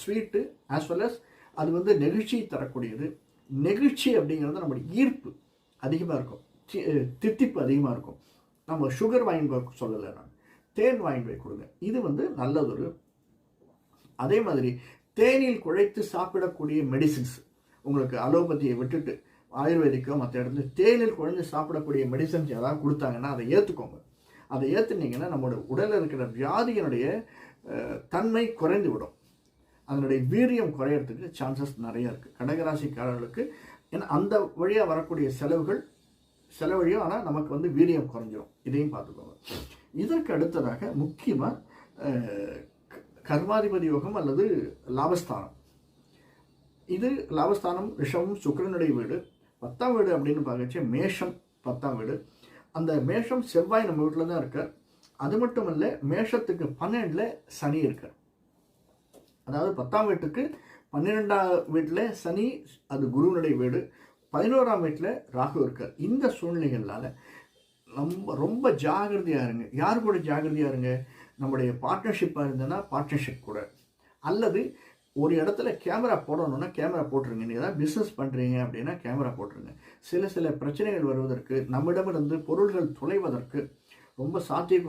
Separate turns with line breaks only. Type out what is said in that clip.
Sweet as well as அது வந்து நெகிழ்ச்சி தரக்கூடியது. நெகிழ்ச்சி அப்படிங்கிறது நம்மளுடைய ஈர்ப்பு அதிகமாக இருக்கும். தித்திப்பு அதிகமாக இருக்கும். நம்ம சுகர் வாங்கி போய் சொல்லலை நான். தேன் வாங்கி போய் கொடுங்க. இது வந்து நல்லதொரு அதே மாதிரி தேனில் குழைத்து சாப்பிடக்கூடிய மெடிசின்ஸ் உங்களுக்கு அலோபதியை விட்டுட்டு ஆயுர்வேதிக்கோ மற்ற இடத்துல தேனில் குழைந்து சாப்பிடக்கூடிய மெடிசன்ஸ் ஏதாவது கொடுத்தாங்கன்னா அதை ஏற்றுக்கோங்க அதை ஏற்றுனீங்கன்னா நம்மளோட உடலில் இருக்கிற வியாதியினுடைய தன்மை குறைந்து விடும். அதனுடைய வீரியம் குறையறதுக்கு சான்சஸ் நிறையா இருக்குது கடகராசிக்காரர்களுக்கு ஏன்னா அந்த வழியாக வரக்கூடிய செலவுகள் செலவழியும் ஆனால் நமக்கு வந்து வீரியம் குறைஞ்சிரும். இதையும் பார்த்துக்கோங்க. இதற்கு அடுத்ததாக முக்கியமாக கர்மாதிபதி யோகம் அல்லது லாபஸ்தானம். இது லாபஸ்தானம் ரிஷபம் சுக்கரனுடைய வீடு. பத்தாம் வீடு அப்படின்னு பார்க்கச்சு மேஷம் பத்தாம் வீடு. அந்த மேஷம் செவ்வாய் நம்ம வீட்டில் தான் இருக்கார். அது மட்டும் இல்லை மேஷத்துக்கு பன்னெண்டில் சனி இருக்கார். அதாவது பத்தாம் வீட்டுக்கு பன்னிரெண்டாம் வீட்டில் சனி அது குருவனுடைய வீடு. பதினோராம் வீட்டில் ராகு இருக்கார். இந்த சூழ்நிலைகளால் ரொம்ப ரொம்ப ஜாகிரதையாக இருங்க. யார் கூட ஜாகிரதையாக இருங்க? நம்முடைய பார்ட்னர்ஷிப்பாக இருந்ததுன்னா பார்ட்னர்ஷிப் கூட. அல்லது ஒரு இடத்துல கேமரா போடணும்னா கேமரா போட்டுருங்க. நீங்கள் ஏதாவது பிஸ்னஸ் பண்ணுறீங்க அப்படின்னா கேமரா போட்டுருங்க. சில சில பிரச்சனைகள் வருவதற்கு நம்மிடமிருந்து பொருள்கள் துளைவதற்கு ரொம்ப சாத்திய